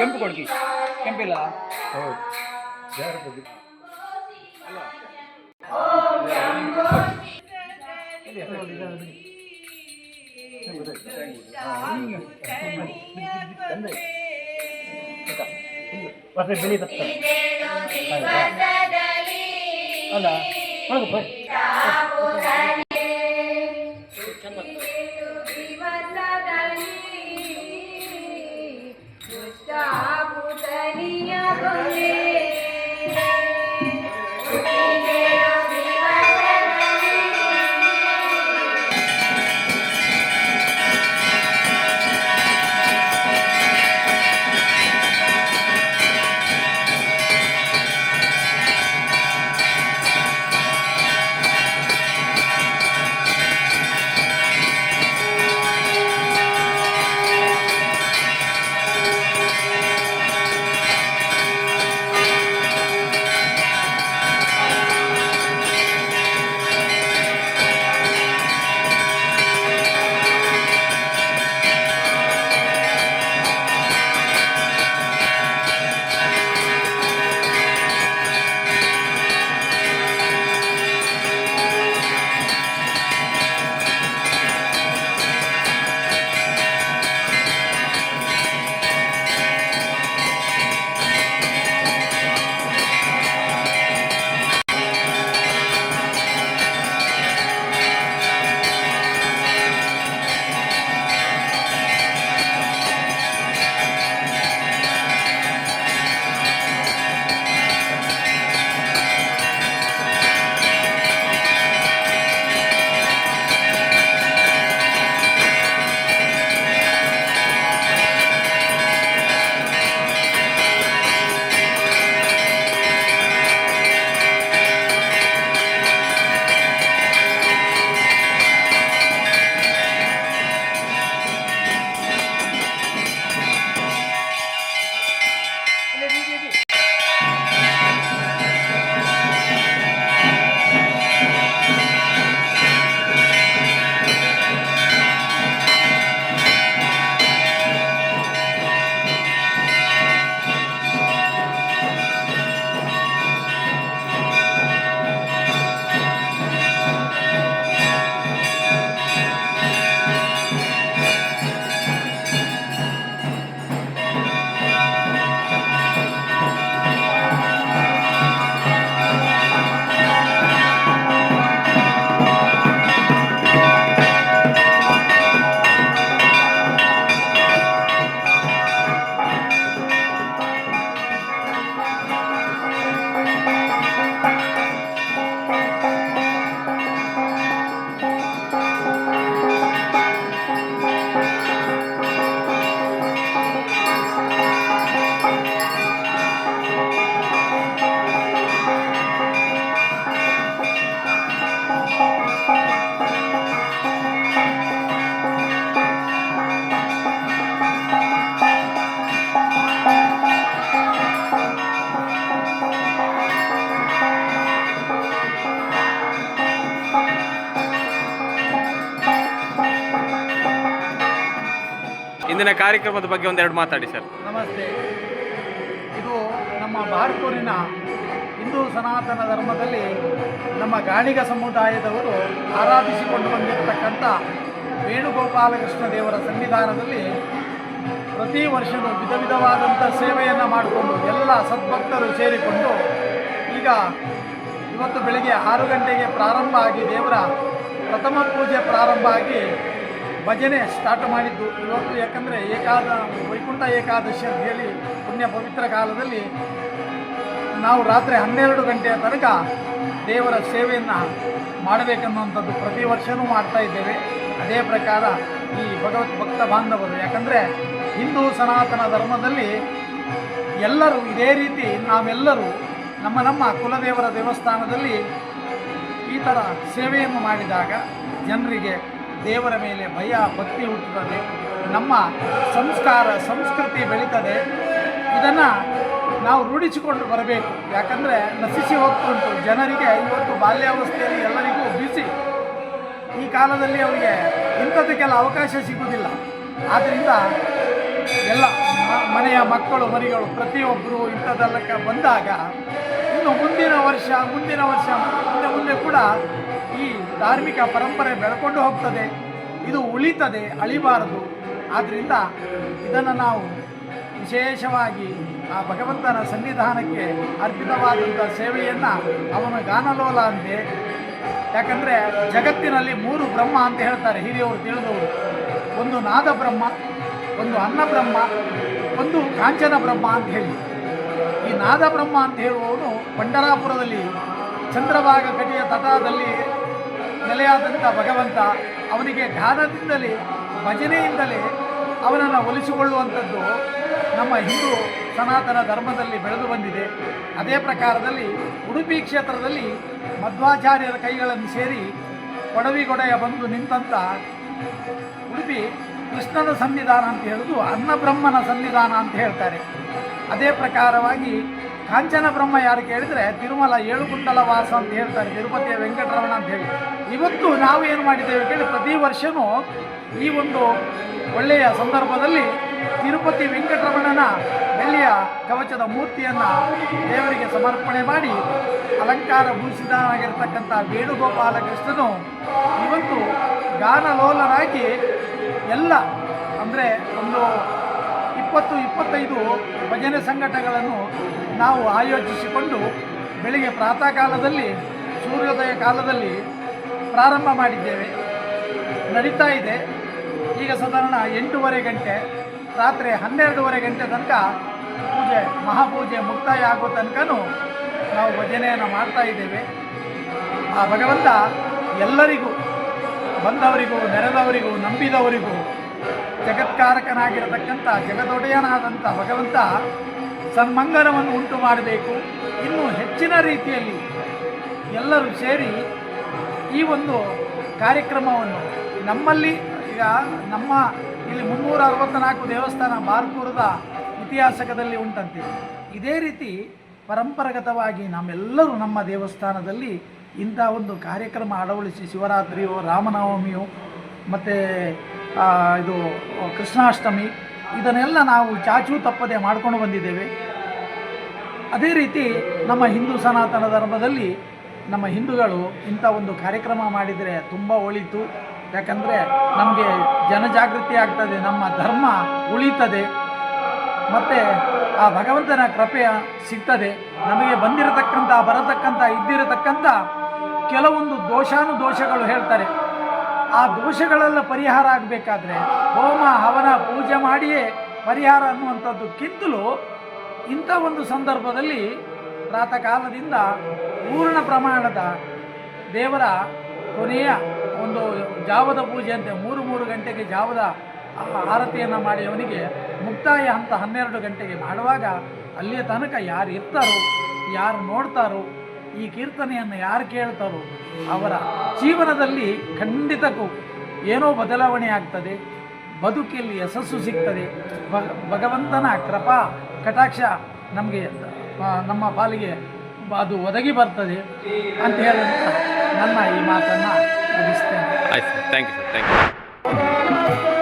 ಕೆಂಪು ಕೊಡ್ಕಿ. ಕೆಂಪಿಲ್ಲ ಹೌದು. ಯಾರ ಬಗ್ಗೆ ಮತ್ತೆ ಬಿಳಿ ಭತ್ತ ಅಲ್ಲ ಒಳಗೆ ಇಂದಿನ ಕಾರ್ಯಕ್ರಮದ ಬಗ್ಗೆ ಒಂದೆರಡು ಮಾತಾಡಿ ಸರ್. ನಮಸ್ತೆ. ಇದು ನಮ್ಮ ಭಾರತೂರಿನ ಹಿಂದೂ ಸನಾತನ ಧರ್ಮದಲ್ಲಿ ನಮ್ಮ ಗಾಣಿಗ ಸಮುದಾಯದವರು ಆರಾಧಿಸಿಕೊಂಡು ಬಂದಿರತಕ್ಕಂಥ ವೇಣುಗೋಪಾಲಕೃಷ್ಣ ದೇವರ ಸನ್ನಿಧಾನದಲ್ಲಿ ಪ್ರತಿ ವರ್ಷವೂ ವಿಧ ವಿಧವಾದಂಥ ಸೇವೆಯನ್ನು ಮಾಡಿಕೊಂಡು ಎಲ್ಲ ಸದ್ಭಕ್ತರು ಸೇರಿಕೊಂಡು ಈಗ ಇವತ್ತು ಬೆಳಗ್ಗೆ ಆರು ಗಂಟೆಗೆ ಪ್ರಾರಂಭ ಆಗಿ ದೇವರ ಪ್ರಥಮ ಪೂಜೆ ಪ್ರಾರಂಭ ಆಗಿ ಭಜನೆ ಸ್ಟಾರ್ಟ್ ಮಾಡಿದ್ದು ಇವತ್ತು. ಯಾಕಂದರೆ ಏಕಾದ, ವೈಕುಂಠ ಏಕಾದಶಿ ಅಂತ ಹೇಳಿ ಪುಣ್ಯ ಪವಿತ್ರ ಕಾಲದಲ್ಲಿ ನಾವು ರಾತ್ರಿ ಹನ್ನೆರಡು ಗಂಟೆಯ ತನಕ ದೇವರ ಸೇವೆಯನ್ನು ಮಾಡಬೇಕನ್ನುವಂಥದ್ದು ಪ್ರತಿ ವರ್ಷವೂ ಮಾಡ್ತಾ ಇದ್ದೇವೆ. ಅದೇ ಪ್ರಕಾರ ಈ ಭಗವತ್ ಭಕ್ತ ಬಾಂಧವರು, ಯಾಕಂದರೆ ಹಿಂದೂ ಸನಾತನ ಧರ್ಮದಲ್ಲಿ ಎಲ್ಲರೂ ಇದೇ ರೀತಿ ನಾವೆಲ್ಲರೂ ನಮ್ಮ ನಮ್ಮ ಕುಲದೇವರ ದೇವಸ್ಥಾನದಲ್ಲಿ ಈ ಥರ ಸೇವೆಯನ್ನು ಮಾಡಿದಾಗ ಜನರಿಗೆ ದೇವರ ಮೇಲೆ ಭಯ, ಭಕ್ತಿ ಹುಟ್ಟುತ್ತದೆ. ನಮ್ಮ ಸಂಸ್ಕಾರ, ಸಂಸ್ಕೃತಿ ಬೆಳೀತದೆ. ಇದನ್ನು ನಾವು ರೂಢಿಸಿಕೊಂಡು ಬರಬೇಕು. ಯಾಕಂದರೆ ನಶಿಸಿ ಹೋಗ್ತುಂಟು. ಜನರಿಗೆ ಇವತ್ತು ಬಾಲ್ಯಾವಸ್ಥೆಯಲ್ಲಿ ಎಲ್ಲರಿಗೂ ಬಿಸಿ. ಈ ಕಾಲದಲ್ಲಿ ಅವರಿಗೆ ಇಂಥದಕ್ಕೆಲ್ಲ ಅವಕಾಶ ಸಿಗುವುದಿಲ್ಲ. ಆದ್ದರಿಂದ ಎಲ್ಲ ಮನೆಯ ಮಕ್ಕಳು, ಮರಿಗಳು ಪ್ರತಿಯೊಬ್ಬರು ಇಂಥದ್ದೆಲ್ಲಕ್ಕೆ ಬಂದಾಗ ಇನ್ನು ಮುಂದಿನ ವರ್ಷ ಮುಂದಿನ ವರ್ಷ, ಮುಂದೆ ಮುಂದೆ ಕೂಡ ಧಾರ್ಮಿಕ ಪರಂಪರೆ ಬೆಳ್ಕೊಂಡು ಹೋಗ್ತದೆ. ಇದು ಉಳಿತದೆ, ಅಳಿಬಾರದು. ಆದ್ದರಿಂದ ಇದನ್ನು ನಾವು ವಿಶೇಷವಾಗಿ ಆ ಭಗವಂತನ ಸನ್ನಿಧಾನಕ್ಕೆ ಅರ್ಪಿತವಾದಂಥ ಸೇವೆಯನ್ನು ಅವನ ಗಾನಲೋಲ ಅಂತೆ. ಯಾಕಂದರೆ ಜಗತ್ತಿನಲ್ಲಿ ಮೂರು ಬ್ರಹ್ಮ ಅಂತ ಹೇಳ್ತಾರೆ ಹಿರಿಯವರು ತಿಳಿದವರು. ಒಂದು ನಾದ ಬ್ರಹ್ಮ ಒಂದು ಅನ್ನ ಬ್ರಹ್ಮ ಒಂದು ಕಾಂಚನ ಬ್ರಹ್ಮ ಅಂತ ಹೇಳಿ. ಈ ನಾದ ಬ್ರಹ್ಮ ಅಂತ ಹೇಳುವವನು ಪಂಡರಾಪುರದಲ್ಲಿ ಚಂದ್ರಭಾಗ ಕಟಿಯ ತಟದಲ್ಲಿ ನೆಲೆಯಾದಂಥ ಭಗವಂತ ಅವನಿಗೆ ಧ್ಯಾನದಿಂದಲೇ, ಭಜನೆಯಿಂದಲೇ ಅವನನ್ನು ಒಲಿಸಿಕೊಳ್ಳುವಂಥದ್ದು ನಮ್ಮ ಹಿಂದೂ ಸನಾತನ ಧರ್ಮದಲ್ಲಿ ಬೆಳೆದು ಬಂದಿದೆ. ಅದೇ ಪ್ರಕಾರದಲ್ಲಿ ಉಡುಪಿ ಕ್ಷೇತ್ರದಲ್ಲಿ ಮಧ್ವಾಚಾರ್ಯರ ಕೈಗಳನ್ನು ಸೇರಿ ಕೊಡವಿಗೊಡೆಯ ಬಂದು ನಿಂತಂಥ ಉಡುಪಿ ಕೃಷ್ಣನ ಸನ್ನಿಧಾನ ಅಂತ ಹೇಳೋದು ಅನ್ನಬ್ರಹ್ಮನ ಸನ್ನಿಧಾನ ಅಂತ ಹೇಳ್ತಾರೆ. ಅದೇ ಪ್ರಕಾರವಾಗಿ ಕಾಂಚನ ಬ್ರಹ್ಮ ಯಾರು ಕೇಳಿದರೆ, ತಿರುಮಲ ಏಳುಗುಂಡಲ ವಾಸ ಅಂತ ಹೇಳ್ತಾರೆ, ತಿರುಪತಿಯ ವೆಂಕಟರಮಣ ಅಂತ ಹೇಳಿ. ಇವತ್ತು ನಾವು ಏನು ಮಾಡಿದ್ದೇವೆ ಕೇಳಿ, ಪ್ರತಿ ವರ್ಷವೂ ಈ ಒಂದು ಒಳ್ಳೆಯ ಸಂದರ್ಭದಲ್ಲಿ ತಿರುಪತಿ ವೆಂಕಟರಮಣನ ಬೆಳ್ಳಿಯ ಕವಚದ ಮೂರ್ತಿಯನ್ನು ದೇವರಿಗೆ ಸಮರ್ಪಣೆ ಮಾಡಿ ಅಲಂಕಾರ ಭೂಷಿತನಾಗಿರ್ತಕ್ಕಂಥ ವೇಣುಗೋಪಾಲ ಕೃಷ್ಣನು ಇವತ್ತು ಗಾನಲೋಲನಾಗಿ ಎಲ್ಲ, ಅಂದರೆ ಒಂದು ಇಪ್ಪತ್ತು, ಇಪ್ಪತ್ತೈದು ಭಜನೆ ಸಂಘಟನೆಗಳನ್ನು ನಾವು ಆಯೋಜಿಸಿಕೊಂಡು ಬೆಳಿಗ್ಗೆ ಪ್ರಾತಃ ಕಾಲದಲ್ಲಿ, ಸೂರ್ಯೋದಯ ಕಾಲದಲ್ಲಿ ಪ್ರಾರಂಭ ಮಾಡಿದ್ದೇವೆ. ನಡೀತಾ ಇದೆ. ಈಗ ಸಾಧಾರಣ ಎಂಟೂವರೆ ಗಂಟೆ, ರಾತ್ರಿ ಹನ್ನೆರಡೂವರೆ ಗಂಟೆ ತನಕ ಪೂಜೆ, ಮಹಾಪೂಜೆ ಮುಕ್ತಾಯ ಆಗೋ ತನಕನೂ ನಾವು ಭಜನೆಯನ್ನು ಮಾಡ್ತಾ ಇದ್ದೇವೆ. ಆ ಭಗವಂತ ಎಲ್ಲರಿಗೂ, ಬಂದವರಿಗೂ, ನೆರೆದವರಿಗೂ, ನಂಬಿದವರಿಗೂ ಜಗತ್ಕಾರಕನಾಗಿರತಕ್ಕಂಥ ಜಗದೊಡೆಯನಾದಂಥ ಭಗವಂತ ಸನ್ಮಂಗಲವನ್ನು ಉಂಟು ಮಾಡಬೇಕು. ಇನ್ನೂ ಹೆಚ್ಚಿನ ರೀತಿಯಲ್ಲಿ ಎಲ್ಲರೂ ಸೇರಿ ಈ ಒಂದು ಕಾರ್ಯಕ್ರಮವನ್ನು ನಮ್ಮಲ್ಲಿ ಈಗ ನಮ್ಮ ಇಲ್ಲಿ ಮುನ್ನೂರ ಅರವತ್ತ್ನಾಲ್ಕು ದೇವಸ್ಥಾನ ಬಾರ್ಪುರದ ಇತಿಹಾಸಕದಲ್ಲಿ ಉಂಟಂತೆ. ಇದೇ ರೀತಿ ಪರಂಪರಾಗತವಾಗಿ ನಮ್ಮೆಲ್ಲರೂ ನಮ್ಮ ದೇವಸ್ಥಾನದಲ್ಲಿ ಇಂಥ ಒಂದು ಕಾರ್ಯಕ್ರಮ ಅಳವಡಿಸಿ ಶಿವರಾತ್ರಿಯೋ, ರಾಮನವಮಿಯೋ ಮತ್ತು ಇದು ಕೃಷ್ಣಾಷ್ಟಮಿ, ಇದನ್ನೆಲ್ಲ ನಾವು ಚಾಚೂ ತಪ್ಪದೆ ಮಾಡ್ಕೊಂಡು ಬಂದಿದ್ದೇವೆ. ಅದೇ ರೀತಿ ನಮ್ಮ ಹಿಂದೂ ಸನಾತನ ಧರ್ಮದಲ್ಲಿ ನಮ್ಮ ಹಿಂದೂಗಳು ಇಂಥ ಒಂದು ಕಾರ್ಯಕ್ರಮ ಮಾಡಿದರೆ ತುಂಬ ಒಳಿತು. ಯಾಕಂದರೆ ನಮಗೆ ಜನಜಾಗೃತಿ ಆಗ್ತದೆ, ನಮ್ಮ ಧರ್ಮ ಉಳಿತದೆ. ಮತ್ತು ಆ ಭಗವಂತನ ಕೃಪೆಯ ಸಿಗ್ತದೆ. ನಮಗೆ ಬಂದಿರತಕ್ಕಂಥ, ಬರತಕ್ಕಂಥ, ಇದ್ದಿರತಕ್ಕಂಥ ಕೆಲವೊಂದು ದೋಷಾನುದೋಷಗಳು ಹೇಳ್ತಾರೆ. ಆ ದೋಷಗಳೆಲ್ಲ ಪರಿಹಾರ ಆಗಬೇಕಾದ್ರೆ ಹೋಮ, ಹವನ, ಪೂಜೆ ಮಾಡಿಯೇ ಪರಿಹಾರ ಅನ್ನುವಂಥದ್ದಕ್ಕಿಂತಲೂ ಇಂಥ ಒಂದು ಸಂದರ್ಭದಲ್ಲಿ ಪ್ರಾತಃ ಕಾಲದಿಂದ ಪೂರ್ಣ ಪ್ರಮಾಣದ ದೇವರ ಕೊನೆಯ ಒಂದು ಜಾವದ ಪೂಜೆಯಂತೆ ಮೂರು ಮೂರು ಗಂಟೆಗೆ ಜಾವದ ಆರತಿಯನ್ನು ಮಾಡಿ ಅವನಿಗೆ ಮುಕ್ತಾಯ ಹಂತ ಹನ್ನೆರಡು ಗಂಟೆಗೆ ಮಾಡುವಾಗ ಅಲ್ಲಿಯ ತನಕ ಯಾರು ಇರ್ತಾರೋ, ಯಾರು ನೋಡ್ತಾರೋ ಈ ಕೀರ್ತನೆಯನ್ನು ಯಾರು ಕೇಳ್ತಾರೋ ಅವರ ಜೀವನದಲ್ಲಿ ಖಂಡಿತಕ್ಕೂ ಏನೋ ಬದಲಾವಣೆ ಆಗ್ತದೆ ಬದುಕಿಯಲ್ಲಿ ಯಶಸ್ಸು ಸಿಗ್ತದೆ. ಭಗ ಭಗವಂತನ ಕೃಪಾ, ಕಟಾಕ್ಷ ನಮಗೆ ನಮ್ಮ ಪಾಲಿಗೆ ಅದು ಒದಗಿ ಬರ್ತದೆ ಅಂತ ಹೇಳುವಂತ ನನ್ನ ಈ ಮಾತನ್ನು ಮುಗಿಸ್ತೇನೆ. ಆಯ್ತು thank you sir. Thank you.